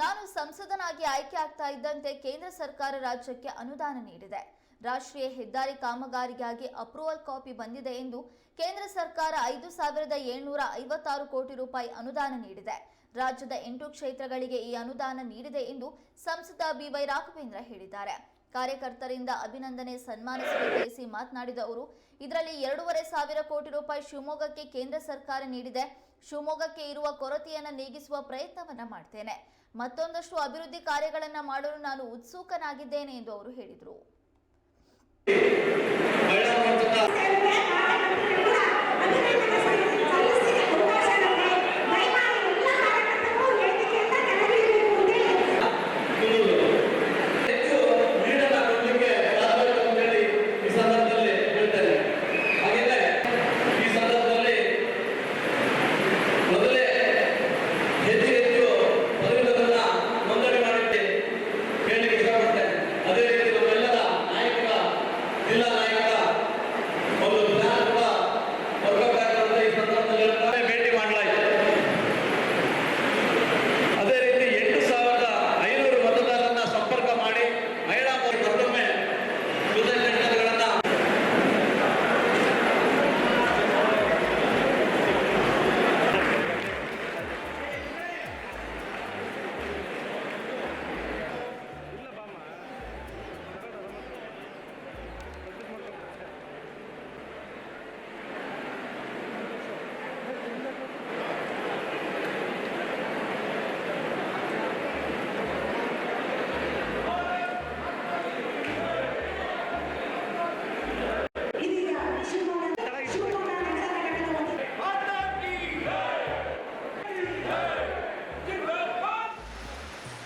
ನಾನು ಸಂಸದನಾಗಿ ಆಯ್ಕೆ ಆಗ್ತಾ ಇದ್ದಂತೆ ಕೇಂದ್ರ ಸರ್ಕಾರ ರಾಜ್ಯಕ್ಕೆ ಅನುದಾನ ನೀಡಿದೆ. ರಾಷ್ಟ್ರೀಯ ಹೆದ್ದಾರಿ ಕಾಮಗಾರಿಗಾಗಿ ಅಪ್ರೂವಲ್ ಕಾಪಿ ಬಂದಿದೆ ಎಂದು ಕೇಂದ್ರ ಸರ್ಕಾರ ಐದು ಸಾವಿರದ ಏಳ್ನೂರ ಐವತ್ತಾರು ಕೋಟಿ ರೂಪಾಯಿ ಅನುದಾನ ನೀಡಿದೆ. ರಾಜ್ಯದ ಎಂಟು ಕ್ಷೇತ್ರಗಳಿಗೆ ಈ ಅನುದಾನ ನೀಡಿದೆ ಎಂದು ಸಂಸದ ಬಿವೈ ರಾಘವೇಂದ್ರ ಹೇಳಿದ್ದಾರೆ. ಕಾರ್ಯಕರ್ತರಿಂದ ಅಭಿನಂದನೆ ಸನ್ಮಾನ ಸ್ವೀಕರಿಸಿ ಮಾತನಾಡಿದ ಅವರು, ಇದರಲ್ಲಿ ಎರಡೂವರೆ ಸಾವಿರ ಕೋಟಿ ರೂಪಾಯಿ ಶಿವಮೊಗ್ಗಕ್ಕೆ ಕೇಂದ್ರ ಸರ್ಕಾರ ನೀಡಿದೆ. ಶಿವಮೊಗ್ಗಕ್ಕೆ ಇರುವ ಕೊರತೆಯನ್ನು ನೀಗಿಸುವ ಪ್ರಯತ್ನವನ್ನ ಮಾಡ್ತೇನೆ. ಮತ್ತೊಂದಷ್ಟು ಅಭಿವೃದ್ಧಿ ಕಾರ್ಯಗಳನ್ನು ಮಾಡಲು ನಾನು ಉತ್ಸುಕನಾಗಿದ್ದೇನೆ ಎಂದು ಅವರು ಹೇಳಿದರು.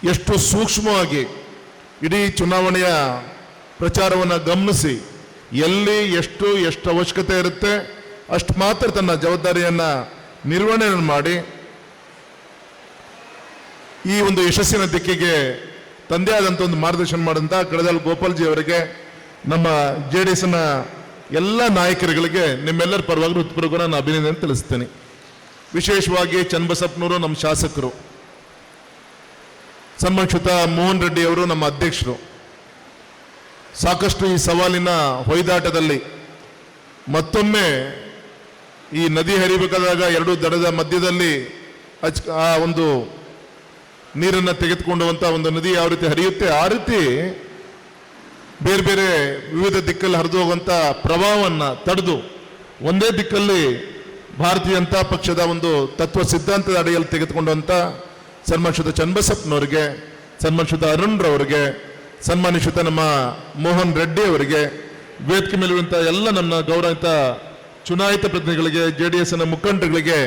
ಎಷ್ಟು ಸೂಕ್ಷ್ಮವಾಗಿ ಇಡೀ ಚುನಾವಣೆಯ ಪ್ರಚಾರವನ್ನು ಗಮನಿಸಿ, ಎಲ್ಲಿ ಎಷ್ಟು ಎಷ್ಟು ಅವಶ್ಯಕತೆ ಇರುತ್ತೆ, ಅಷ್ಟು ಮಾತ್ರ ತನ್ನ ಜವಾಬ್ದಾರಿಯನ್ನು ನಿರ್ವಹಣೆ ಮಾಡಿ, ಈ ಒಂದು ಯಶಸ್ಸಿನ ದಿಕ್ಕಿಗೆ ತಂದೆ ಆದಂಥ ಒಂದು ಮಾರ್ಗದರ್ಶನ ಮಾಡಿದಂಥ ಕಡದಾಳ್ ಗೋಪಾಲ್ಜಿ ಅವರಿಗೆ, ನಮ್ಮ ಜೆ ಡಿ ಎಸ್ನ ಎಲ್ಲ ನಾಯಕರುಗಳಿಗೆ, ನಿಮ್ಮೆಲ್ಲರ ಪರವಾಗಿ ಹೃತ್ಪೂರ್ವಕ ನಾನು ಅಭಿನಂದನೆ ತಿಳಿಸ್ತೇನೆ. ವಿಶೇಷವಾಗಿ ಚನ್ನಬಸಪ್ಪನವರು ನಮ್ಮ ಶಾಸಕರು. ಸನ್ಮಾನಿತ ಮೋಹನ್ ರೆಡ್ಡಿ ಅವರು ನಮ್ಮ ಅಧ್ಯಕ್ಷರು. ಸಾಕಷ್ಟು ಈ ಸವಾಲಿನ ಹೊಯ್ದಾಟದಲ್ಲಿ ಮತ್ತೊಮ್ಮೆ ಈ ನದಿ ಹರಿಬೇಕಾದಾಗ ಎರಡು ದಡದ ಮಧ್ಯದಲ್ಲಿ ಅಚ್ ಆ ಒಂದು ನೀರನ್ನು ತೆಗೆದುಕೊಂಡುವಂಥ ಒಂದು ನದಿ ಯಾವ ರೀತಿ ಹರಿಯುತ್ತೆ, ಆ ರೀತಿ ಬೇರೆ ಬೇರೆ ವಿವಿಧ ದಿಕ್ಕಲ್ಲಿ ಹರಿದು ಹೋಗುವಂಥ ಪ್ರಭಾವವನ್ನು ತಡೆದು ಒಂದೇ ದಿಕ್ಕಲ್ಲಿ ಭಾರತೀಯ ಜನತಾ ಪಕ್ಷದ ಒಂದು ತತ್ವ ಸಿದ್ಧಾಂತದ ಅಡಿಯಲ್ಲಿ ತೆಗೆದುಕೊಂಡಂಥ ಸನ್ಮಾನಿಸಿದ ಚನ್ನಬಸಪ್ಪನವ್ರಿಗೆ, ಸನ್ಮಾನಿಸಿದ ಅರುಣ್ರವ್ರಿಗೆ, ಸನ್ಮಾನಿಸಿದ ನಮ್ಮ ಮೋಹನ್ ರೆಡ್ಡಿ ಅವರಿಗೆ, ವೇದಿಕೆ ಮೇಲಿರುವಂಥ ಎಲ್ಲ ನಮ್ಮ ಗೌರವಿತ ಚುನಾಯಿತ ಪ್ರತಿನಿಧಿಗಳಿಗೆ ಜೆ ಡಿ ಎಸ್ನ ಮುಖಂಡರುಗಳಿಗೆ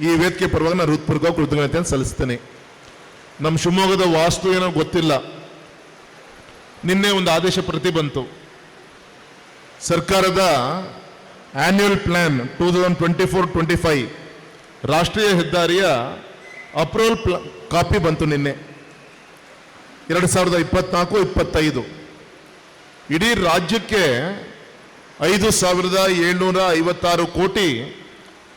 ಈ ವೇದಿಕೆ ಪರವಾಗಿ ನಾನು ಹೃತ್ಪೂರ್ವಕ ಕೃತಜ್ಞತೆಯನ್ನು ಸಲ್ಲಿಸ್ತೇನೆ ನಮ್ಮ ಶಿವಮೊಗ್ಗದ ವಾಸ್ತು ಏನೋ ಗೊತ್ತಿಲ್ಲ. ನಿನ್ನೆ ಒಂದು ಆದೇಶ ಪ್ರತಿ ಬಂತು. ಸರ್ಕಾರದ annual plan two thousand twenty four twenty five ರಾಷ್ಟ್ರೀಯ ಹೆದ್ದಾರಿಯ ಅಪ್ರೂವಲ್ ಪ್ಲ ಕಾಪಿ ಬಂತು ನಿನ್ನೆ. ಎರಡು ಸಾವಿರದ ಇಪ್ಪತ್ನಾಲ್ಕು, ಇಪ್ಪತ್ತೈದು. ಇಡೀ ರಾಜ್ಯಕ್ಕೆ ಐದು ಸಾವಿರದ ಏಳ್ನೂರ ಐವತ್ತಾರು ಕೋಟಿ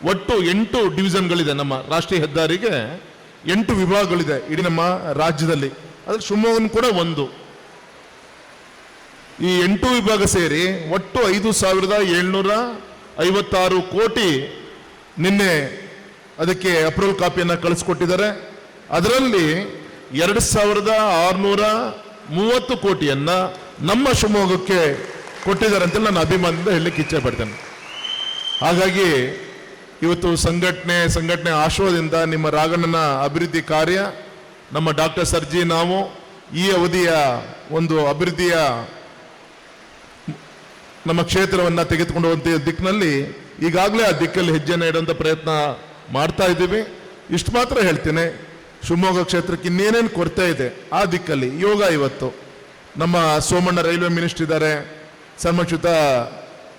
ಒಟ್ಟು ಎಂಟು ಡಿವಿಷನ್ಗಳಿದೆ ನಮ್ಮ ರಾಷ್ಟ್ರೀಯ ಹೆದ್ದಾರಿಗೆ. ಎಂಟು ವಿಭಾಗಗಳಿದೆ ಇಡೀ ನಮ್ಮ ರಾಜ್ಯದಲ್ಲಿ. ಅದ್ರಲ್ಲಿ ಶಿವಮೊಗ್ಗನ ಕೂಡ ಒಂದು. ಈ ಎಂಟು ವಿಭಾಗ ಸೇರಿ ಒಟ್ಟು ಐದು ಸಾವಿರದ ಏಳ್ನೂರ ಐವತ್ತಾರು ಕೋಟಿ ನಿನ್ನೆ ಅದಕ್ಕೆ ಅಪ್ರೂವಲ್ ಕಾಪಿಯನ್ನು ಕಳಿಸ್ಕೊಟ್ಟಿದ್ದಾರೆ. ಅದರಲ್ಲಿ ಎರಡು ಸಾವಿರದ ಆರುನೂರ ಮೂವತ್ತು ಕೋಟಿಯನ್ನ ನಮ್ಮ ಶಿವಮೊಗ್ಗಕ್ಕೆ ಕೊಟ್ಟಿದ್ದಾರೆ ಅಂತ ನಾನು ಅಭಿಮಾನದಿಂದ ಹೇಳಲಿಕ್ಕೆ ಇಚ್ಛೆ ಪಡ್ತೇನೆ. ಹಾಗಾಗಿ ಇವತ್ತು ಸಂಘಟನೆ ಸಂಘಟನೆ ಆಶ್ರಯದಿಂದ ನಿಮ್ಮ ರಾಗಣ್ಣನ ಅಭಿವೃದ್ಧಿ ಕಾರ್ಯ, ನಮ್ಮ ಡಾಕ್ಟರ್ ಸರ್ಜಿ ನಾವು ಈ ಅವಧಿಯ ಒಂದು ಅಭಿವೃದ್ಧಿಯ ನಮ್ಮ ಕ್ಷೇತ್ರವನ್ನು ತೆಗೆದುಕೊಂಡು ಹೋಗುವಂಥ ದಿಕ್ಕಿನಲ್ಲಿ ಈಗಾಗಲೇ ಆ ದಿಕ್ಕಲ್ಲಿ ಹೆಜ್ಜೆ ಇಡುವಂಥ ಪ್ರಯತ್ನ ಮಾಡ್ತಾ ಇದ್ದೀವಿ. ಇಷ್ಟು ಮಾತ್ರ ಹೇಳ್ತೇನೆ. ಶಿವಮೊಗ್ಗ ಕ್ಷೇತ್ರಕ್ಕೆ ಇನ್ನೇನೇನು ಕೊರತೆ ಇದೆ, ಆ ದಿಕ್ಕಲ್ಲಿ ಯೋಗ ಇವತ್ತು. ನಮ್ಮ ಸೋಮಣ್ಣ ರೈಲ್ವೆ ಮಿನಿಸ್ಟರ್ ಇದ್ದಾರೆ ಸನ್ಮಚ್ಯುತ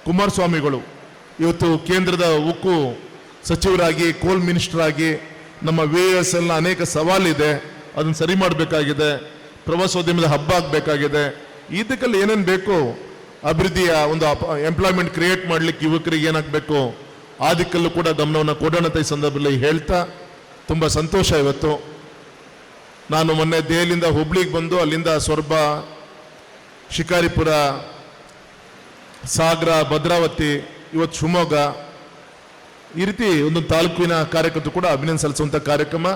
ಕುಮಾರಸ್ವಾಮಿಗಳು. ಇವತ್ತು ಕೇಂದ್ರದ ಉಕ್ಕು ಸಚಿವರಾಗಿ, ಕೋಲ್ ಮಿನಿಸ್ಟರ್ ಆಗಿ ನಮ್ಮ ವಿ ಎಸ್ ಎಲ್ನ ಅನೇಕ ಸವಾಲಿದೆ. ಅದನ್ನು ಸರಿ ಮಾಡಬೇಕಾಗಿದೆ. ಪ್ರವಾಸೋದ್ಯಮದ ಹಬ್ಬ ಆಗಬೇಕಾಗಿದೆ. ಈ ದಿಕ್ಕಲ್ಲಿ ಏನೇನು ಬೇಕು? ಅಭಿವೃದ್ಧಿಯ ಒಂದು ಎಂಪ್ಲಾಯ್ಮೆಂಟ್ ಕ್ರಿಯೇಟ್ ಮಾಡ್ಲಿಕ್ಕೆ ಯುವಕರಿಗೆ ಏನಾಗಬೇಕು? ಆ ದಿಕ್ಕಲ್ಲೂ ಕೂಡ ಗಮನವನ್ನು ಕೊಡೋಣ ಈ ಸಂದರ್ಭದಲ್ಲಿ ಹೇಳ್ತಾ ತುಂಬ ಸಂತೋಷ ಇವತ್ತು. ನಾನು ಮೊನ್ನೆ ದೆಹಲಿಯಿಂದ ಹುಬ್ಳಿಗೆ ಬಂದು ಅಲ್ಲಿಂದ ಸ್ವರ್ಬ ಶಿಕಾರಿಪುರ, ಸಾಗರ, ಭದ್ರಾವತಿ, ಇವತ್ತು ಶಿವಮೊಗ್ಗ ಈ ರೀತಿ ಒಂದು ತಾಲೂಕಿನ ಕಾರ್ಯಕರ್ತರು ಕೂಡ ಅಭಿನಂದ ಸಲ್ಲಿಸುವಂಥ ಕಾರ್ಯಕ್ರಮ.